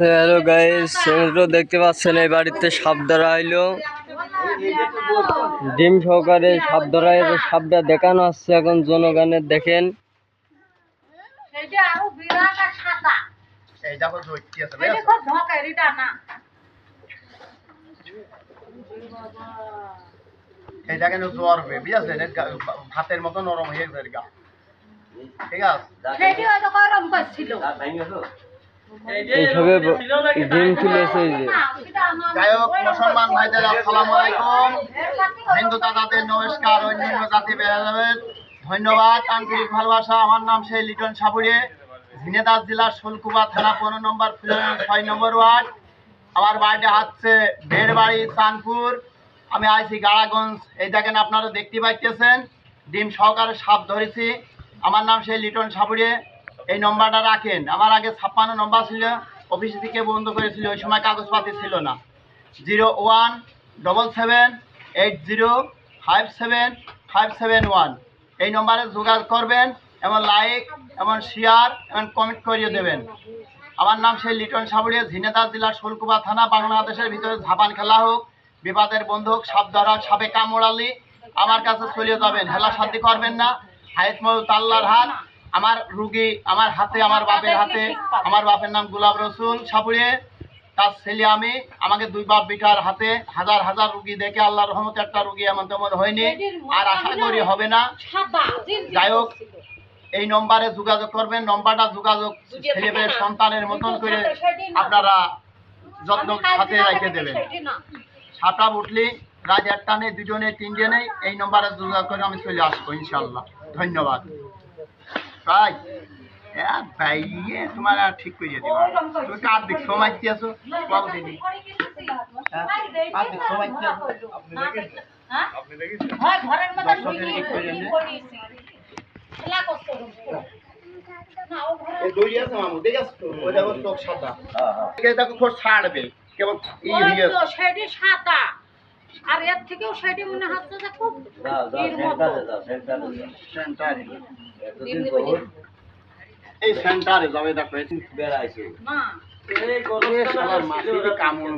Hello guys দেখতে পাচ্ছেন এই বাড়িতে সাপ ধরা হইল। ডিম সহকারে সাপ ধরা সাপটা দেখানো হচ্ছে এখন জনগণের দেখেন। এই জ্বর হবে বুঝেছেন ভাতের মতো নরম হয়ে গেছে গা। ঠিক আছে। সেটি হয়তো গরম করছিল এইসবে ব- ডিম তুলেছে এই যে। না, সেটা আমার- যাই হোক মুসলমান ভাইদের আসসালামু আলাইকুম। এর সাথে ওই হিন্দু দাদাদের নমস্কার অন্যান্য জাতি বেড়াবেন ধন্যবাদ আন্তরিক ভালোবাসা। আমার নাম সেই লিটন সাবুরে। ঝিনেদাস জেলার শোলকুবা থানা পনেরো নম্বর ছয় নম্বর ওয়ার্ড। আমার বাড়িটা হচ্ছে বেড়বাড়ি চানপুর আমি আইছি গাড়াগঞ্জ। এই দেখেন আপনারা দেখতে পাইতেছেন। ডিম সহকারে সাপ ধরেছি। আমার নাম সেই লিটন সাবুরে। এই নম্বরটা রাখেন। আমার আগে ছাপ্পান্ন নম্বর ছিল অফিস থেকে বন্ধ করেছিল, ওই সময় কাগজপাতি ছিল না। Zero one double seven eight zero five seven five seven one. এই নম্বরে যোগাযোগ করবেন এবং লাইক এবং শেয়ার এবং কমেন্ট করিয়ে দেবেন। আমার নাম সেই লিটন সাবুরিয়া ঝিনেদাস জেলার শোলকুবা থানা, বাংলাদেশের ভিতরে ঝাপান খেলা হোক, বিবাদের বন্ধুক সাপ ধরা সাপে কামড়ালি, আমার কাছে চলে যাবেন। হেলা শান্তি করবেন না। হায়েত মল তাল্লার হাত আমার রুগী আমার হাতে আমার বাপের হাতে আমার বাপের নাম গুলাব রসুল সাপুরে তার ছেলে আমি আমাকে দুই বাপ বিটার হাতে হাজার হাজার রুগী দেখে আল্লাহর রহমতে একটা রুগী এমন তেমন হয়নি আর আশা করি হবে না। যাই হোক এই নম্বরে যোগাযোগ করবেন নম্বরটা যোগাযোগ ছেলেমেয়ের সন্তানের মতন করে আপনারা যত্ন সাথে রেখে দেবেন। সাপটা উঠলি রাত একটা নেই দুজনে তিনজনে এই নম্বরে যোগাযোগ করে আমি চলে আসব ইনশাল্লাহ ধন্যবাদ। তাই ভাই তোমার আর ঠিক করে তুমি কার দিক সময় কি আছো বাবু দিদি সময় কি আছো ঘরের মধ্যে দেখে সাদা ছাড়বে। কেবল ই হয়ে সাদা। আর এর থেকেও সাইডে মনে হচ্ছে যে খুব এর মতো। সেন্টারে এই সেন্টারে যাবে দেখো বেড়াইছে। না মাসিকে কামড়